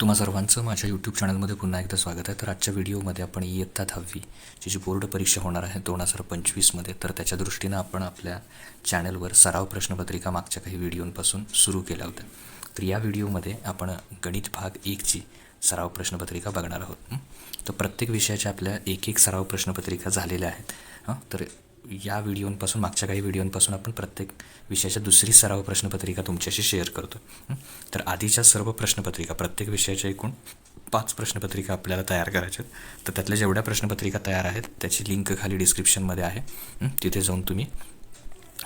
तुम्हा सर्वांचं माझ्या यूट्यूब चॅनलमध्ये पुन्हा एकदा स्वागत आहे. तर आजच्या व्हिडिओमध्ये आपण इयत्ता दहावी जी जी बोर्ड परीक्षा होणार आहे दोन हजार पंचवीसमध्ये तर त्याच्या दृष्टीनं आपण आपल्या चॅनलवर सराव प्रश्नपत्रिका मागच्या काही व्हिडिओंपासून सुरू केल्या होत्या. तर या व्हिडिओमध्ये आपण गणित भाग एकची सराव प्रश्नपत्रिका बघणार आहोत. तर प्रत्येक विषयाच्या आपल्या एक एक सराव प्रश्नपत्रिका झालेल्या आहेत. हां? तर या व्हिडिओंपासून मागच्या काही व्हिडिओंपासून आपण प्रत्येक विषयाच्या दुसरी सराव प्रश्नपत्रिका तुमच्याशी शेअर करतो. तर आधीच्या सर्व प्रश्नपत्रिका प्रत्येक विषयाच्या एकूण पाच प्रश्नपत्रिका आपल्याला तयार करायच्या आहेत. तर त्यातल्या जेवढ्या प्रश्नपत्रिका तयार आहेत त्याची लिंक खाली डिस्क्रिप्शनमध्ये आहे. तिथे जाऊन तुम्ही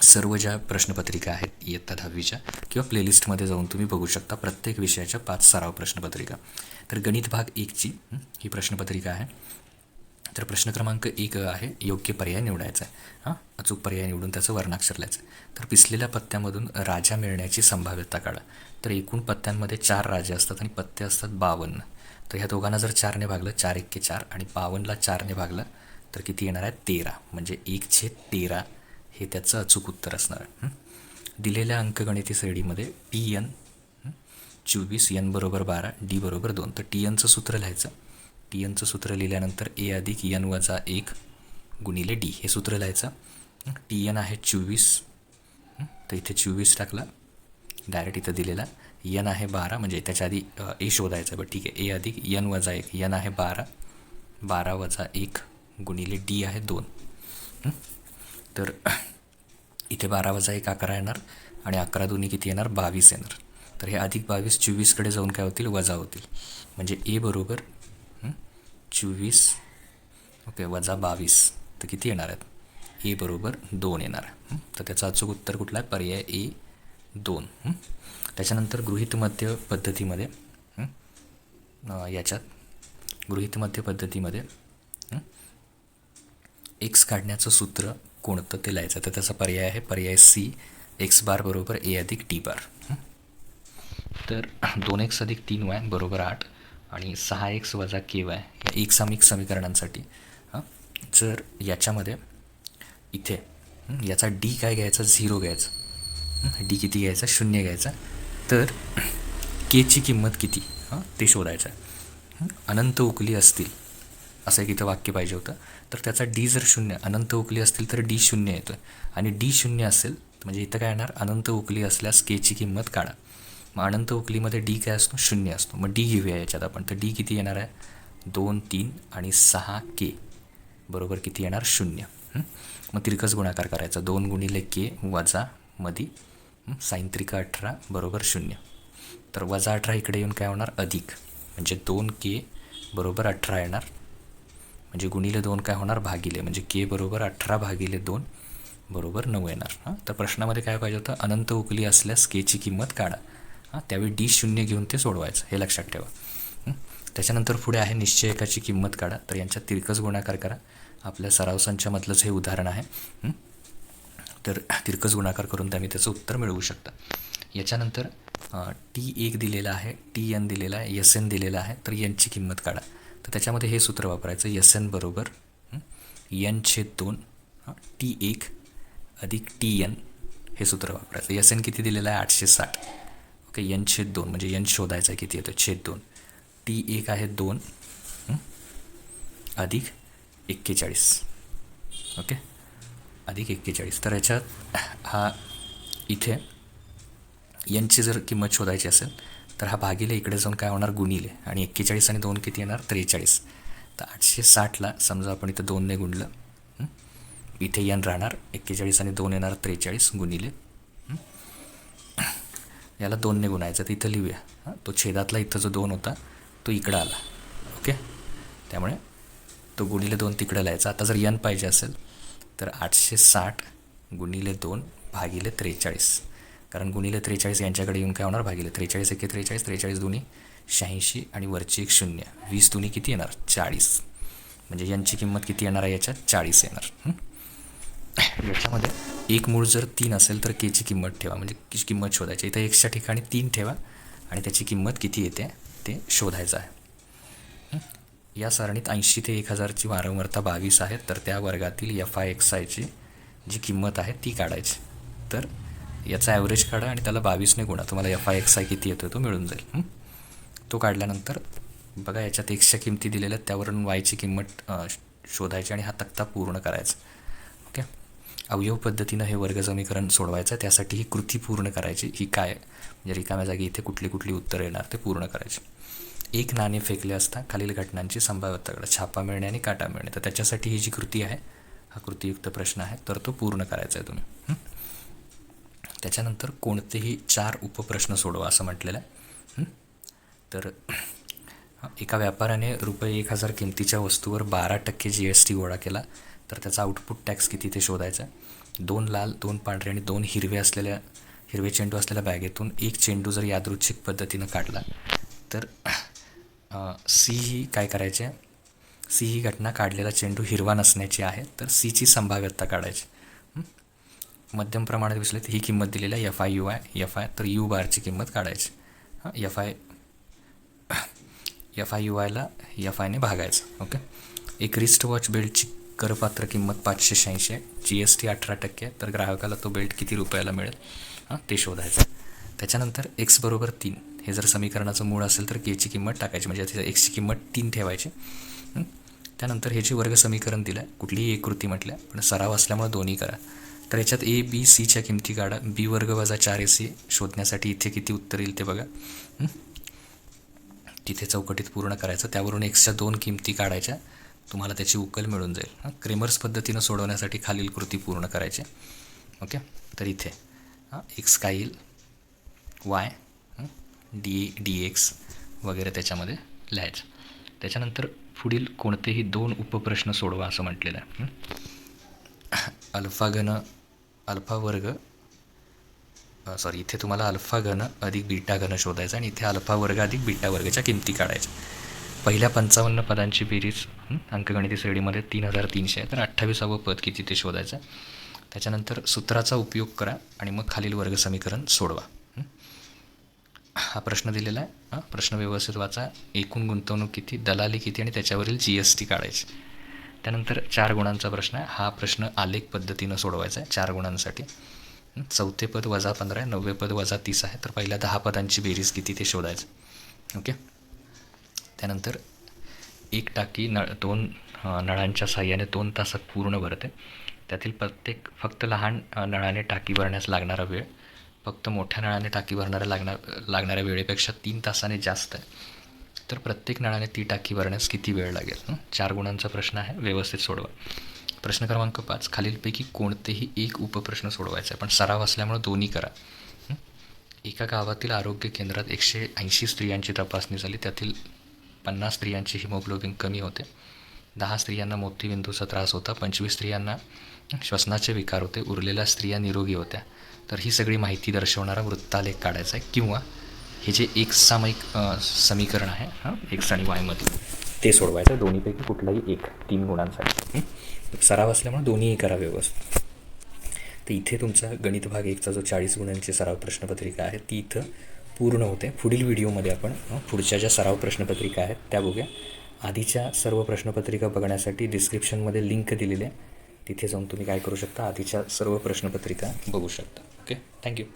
सर्व ज्या प्रश्नपत्रिका आहेत इयत्ता दहावीच्या किंवा प्लेलिस्टमध्ये जाऊन तुम्ही बघू शकता प्रत्येक विषयाच्या पाच सराव प्रश्नपत्रिका. तर गणित भाग एकची ही प्रश्नपत्रिका आहे. तर प्रश्न क्रमांक एक आहे योग्य पर्याय निवडायचा आहे. हां अचूक पर्याय निवडून त्याचं वर्णाक्षर लिहायचं आहे. तर पिसलेल्या पत्त्यामधून राजा मिळण्याची संभाव्यता काढा. तर एकूण पत्त्यांमध्ये चार राजे असतात आणि पत्ते असतात बावन्न. तर ह्या दोघांना जर चारने भागलं चार एक्के चार आणि बावन्नला चारने भागलं तर किती येणार आहे तेरा. म्हणजे एक छे तेरा हे त्याचं अचूक उत्तर असणार आहे. दिलेल्या अंकगणिती श्रेणीमध्ये टी एन चोवीस एन बरोबर बारा डी बरोबर दोन. तर टी एनचं सूत्र लिहायचं. टी एनचं सूत्र लिहिल्यानंतर ए अधिक एन वजा एक गुणिले डी. हे सूत्र लिहायचं. टी एन आहे चोवीस. तर इथे चोवीस टाकला. डायरेक्ट इथं दिलेला. एन आहे बारा म्हणजे त्याच्या आधी ए शोधायचा बरं ठीक आहे. ए अधिक एन वजा एक एन आहे बारा. बारा वजा एक गुणिले डी आहे दोन. तर इथे बारा वजा एक अकरा येणार आणि अकरा दोन्ही किती येणार? बावीस येणार. तर हे अधिक बावीस चोवीसकडे जाऊन काय होतील? वजा होतील. म्हणजे ए बरोबर चोवीस. ओके वजा बावीस. तर किती येणार आहेत? ए बरोबर दोन येणार तर त्याचं अचूक उत्तर कुठला आहे? पर्याय ए दोन. त्याच्यानंतर गृहितमध्य पद्धतीमध्ये याच्यात. गृहितमध्य पद्धतीमध्ये एक्स काढण्याचं सूत्र कोणतं ते लिहायचं तर त्याचा पर्याय आहे पर्याय सी एक्स बार बरोबर ए अधिक टी बार. तर दोन एक्स अधिक तीन वाय बरोबर आठ. आणि सहा एक्स वजा के वाय या एक सामिक समीकरणांसाठी. हां? जर याच्यामध्ये इथे याचा डी काय घ्यायचा? झिरो घ्यायचा. डी किती घ्यायचा? शून्य घ्यायचा. तर केची किंमत किती? हां? ते शोधायचं आहे. अनंत उकली असतील. असं एक इथं वाक्य पाहिजे होतं. तर त्याचा डी जर शून्य अनंत उकली असतील तर डी शून्य येतो आहे आणि डी शून्य असेल म्हणजे इथं काय येणार? अनंत उकली असल्यास केची किंमत काढा. मग अनंत उकलीमध्ये डी काय असतो? शून्य असतो. मग डी घेऊया याच्यात आपण. तर डी किती येणार आहे? दोन तीन आणि सहा के. बरोबर किती येणार? शून्य. मग तिरकस गुणाकार करायचा. दोन गुणिले के वजा मधी साईन त्रिका अठरा बरोबर शून्य. तर वजा अठरा इकडे येऊन काय होणार? अधिक. म्हणजे दोन के बरोबर अठरा येणार. म्हणजे गुणिले दोन काय होणार? भागिले. म्हणजे के बरोबर अठरा भागिले दोन बरोबर नऊ येणार. हां? तर प्रश्नामध्ये काय पाहिजे होतं? अनंत उकली असल्यास केची किंमत काढा. हां त्यावेळी डी शून्य घेऊन ते सोडवायचं हे लक्षात ठेवा. त्याच्यानंतर पुढे आहे निश्चयकाची किंमत काढा. तर यांच्या तिरकस गुणाकार करा. आपल्या सराव संचामधलंच हे उदाहरण आहे. तर तिरकस गुणाकार करून त्याने त्याचं उत्तर मिळवू शकता. याच्यानंतर टी एक दिलेला आहे टी एन दिलेला आहे एस एन दिलेला आहे तर यनची किंमत काढा. तर त्याच्यामध्ये हे सूत्र वापरायचं एस एन बरोबर एन छेद दोन टी एक अधिक टी एन हे सूत्र वापरायचं. एस एन किती दिलेलं आहे? आठशे साठ. का यन छेद दोन म्हणजे यन शोधायचा आहे किती येतो? छेद दोन. टी एक आहे दोन अधिक एक्केचाळीस. ओके? अधिक एक्केचाळीस. तर याच्यात हा इथे यांची जर किंमत शोधायची असेल तर हा भागीले इकडे जाऊन काय होणार? गुणिले. आणि एक्केचाळीस आणि दोन किती येणार? त्रेचाळीस. तर आठशे साठला समजा आपण इथं दोनने गुणलं इथे यन राहणार एक्केचाळीस आणि दोन येणार त्रेचाळीस गुणिले याला दोनने गुणायचा तिथं लिहूया. हां तो छेदातला इथं जो दोन होता तो इकडं आला. ओके? त्यामुळे तो गुणिले दोन तिकडं लिहायचा. आता जर यन पाहिजे असेल तर आठशे साठ गुणिले दोन भागिले त्रेचाळीस. कारण गुणिले त्रेचाळीस यांच्याकडे येऊन काय होणार? भागिले त्रेचाळीस एके त्रेचाळीस त्रेचाळीस दोन्ही शहाऐंशी आणि वरची एक शून्य. वीस दोन्ही किती येणार? चाळीस. म्हणजे यांची किंमत किती येणार आहे याच्यात? चाळीस येणार. याच्यामध्ये एक मूळ जर तीन असेल तर केची किंमत ठेवा. म्हणजे किंमत शोधायची. इथं एक्सच्या ठिकाणी तीन ठेवा आणि त्याची किंमत किती येते ते शोधायचं आहे. या सारणीत ऐंशी ते एक हजारची वारंवारता बावीस आहे. तर त्या वर्गातील एफ आय एक्स आयची जी किंमत आहे ती काढायची. तर याचा ॲव्हरेज काढा आणि त्याला बावीसने गुणा. तुम्हाला एफ आय एक्स आय किती येतो तो मिळून जाईल. तो काढल्यानंतर बघा याच्यात एक्सच्या किमती दिलेल्या आहेत. त्यावरून वायची किंमत शोधायची आणि हा तक्ता पूर्ण करायचा. अवयव पद्धतीनं हे वर्ग समीकरण सोडवायचं त्यासाठी ही कृती पूर्ण करायची. ही काय? म्हणजे रिकाम्या जागी इथे कुठली कुठली उत्तरं येणार ते पूर्ण करायची. एक नाणे फेकले असता खालील घटनांची संभाव्यता छापा मिळणे आणि काटा मिळणे. तर त्याच्यासाठी ही जी कृती आहे हा कृतीयुक्त प्रश्न आहे. तर तो पूर्ण करायचा आहे तुम्ही. त्याच्यानंतर कोणतेही चार उपप्रश्न सोडवा असं म्हटलेलं आहे. तर एका व्यापाऱ्याने रुपये एक हजार किमतीच्या वस्तूवर बारा टक्के जी एस टी गोळा केला. तर त्याचा आउटपुट टॅक्स किती ते शोधायचा? दोन लाल दोन पांढरे आणि दोन हिरवे असलेल्या हिरवे चेंडू असलेल्या बॅगेतून एक चेंडू जर यादृच्छिक पद्धतीनं काढला तर सी ही काय करायचे? सी ही घटना काढलेला चेंडू हिरवा नसण्याची आहे तर सीची संभाव्यता काढायची. मध्यम प्रमाणात विसरले ही किंमत दिलेली आहे F I U I F I तर यू बारची किंमत काढायची. हां? F I F I U आयला एफ आयने भागायचं ओके? एक रिस्ट वॉच बेल्टची करपात्र किंमत पाचशे शहाऐंशी आहे. जी एस टी अठरा टक्के आहे. तर ग्राहकाला तो बेल्ट किती रुपयाला मिळेल? हां ते शोधायचं त्याच्यानंतर एक्स बरोबर तीन. हे जर समीकरणाचं मूळ असेल तर केची किंमत टाकायची. म्हणजे तिथे एक्सची किंमत तीन ठेवायची. त्यानंतर हे जे वर्ग समीकरण दिलं आहे कुठलीही एक कृती म्हटल्या पण सराव असल्यामुळे दोन्ही करा. तर याच्यात ए बी सीच्या किमती काढा. बी वर्ग वजा चार ए सी शोधण्यासाठी इथे किती उत्तर येईल ते बघा. तिथे चौकटीत पूर्ण करायचं. त्यावरून एक्सच्या दोन किमती काढायच्या. तुम्हाला त्याची उकल मिळून जाईल. हां क्रेमर्स पद्धतीनं सोडवण्यासाठी खालील कृती पूर्ण करायची. ओके? तर इथे हां एक्स काय येईल वाय डी डी एक्स वगैरे त्याच्यामध्ये लिहायचं. त्याच्यानंतर पुढील कोणतेही दोन उपप्रश्न सोडवा असं म्हटलेलं आहे. अल्फा घन अल्फा वर्ग सॉरी इथे तुम्हाला अल्फा घन अधिक बीटा घन शोधायचा आणि इथे अल्फा वर्ग अधिक बीटा वर्गाच्या किमती काढायच्या. पहिल्या पंचावन्न पदांची बेरीज अंकगणिती श्रेणीमध्ये तीन हजार तीनशे आहे. तर अठ्ठावीसावं पद किती ते शोधायचं? त्याच्यानंतर सूत्राचा उपयोग करा आणि मग खालील वर्ग समीकरण सोडवा. हा? प्रश्न दिलेला आहे. हां प्रश्न व्यवस्थित वाचा. एकूण गुंतवणूक किती दलाली किती आणि त्याच्यावरील जी एस टी काढायची. त्यानंतर चार गुणांचा प्रश्न आहे. हा प्रश्न आलेख पद्धतीनं सोडवायचा आहे चार गुणांसाठी. चौथे पद वजा पंधरा आहे. नववे पद वजा तीस आहे. तर पहिल्या दहा पदांची बेरीज किती ते शोधायचं? ओके? त्यानंतर एक टाकी नळ दोन नळांच्या साह्याने दोन तासात पूर्ण भरते. त्यातील प्रत्येक फक्त लहान नळाने टाकी भरण्यास लागणारा वेळ फक्त मोठ्या नळाने टाकी भरणाऱ्या लागणार लागणाऱ्या वेळेपेक्षा तीन तासाने जास्त आहे. तर प्रत्येक नळाने ती टाकी भरण्यास किती वेळ लागेल? चार गुणांचा प्रश्न आहे व्यवस्थित सोडवा. प्रश्न क्रमांक पाच खालीलपैकी कोणतेही एक उपप्रश्न सोडवायचा आहे. पण सराव असल्यामुळे दोन्ही करा. एका गावातील आरोग्य केंद्रात एकशे ऐंशी स्त्रियांची तपासणी झाली. त्यातील पन्नास स्त्रियांची हिमोग्लोबिन कमी होते. दहा स्त्रियांना मोतीबिंदूचा त्रास होता. पंचवीस स्त्रियांना श्वसनाचे विकार होते. उरलेल्या स्त्रिया निरोगी होत्या. तर ही सगळी माहिती दर्शवणारा वृत्तालेख काढायचा आहे. किंवा हे जे एक सामायिक समीकरण आहे हां एक्स आणि वायमधलं ते सोडवायचं. दोन्हीपैकी कुठलाही एक तीन गुणांसाठी. सराव असल्यामुळे दोन्हीही करा व्यवस्थित. तर इथे तुमचा गणित भाग एकचा जो चाळीस गुणांची सराव प्रश्नपत्रिका आहे ती इथं पूर्ण होते. पुढील व्हिडिओमध्ये आपण पुढच्या ज्या सराव प्रश्नपत्रिका आहेत त्या बघूया. आधीच्या सर्व प्रश्नपत्रिका बघण्यासाठी डिस्क्रिप्शनमध्ये लिंक दिलेली आहे. तिथे जाऊन तुम्ही काय करू शकता? आधीच्या सर्व प्रश्नपत्रिका बघू शकता. Okay thank you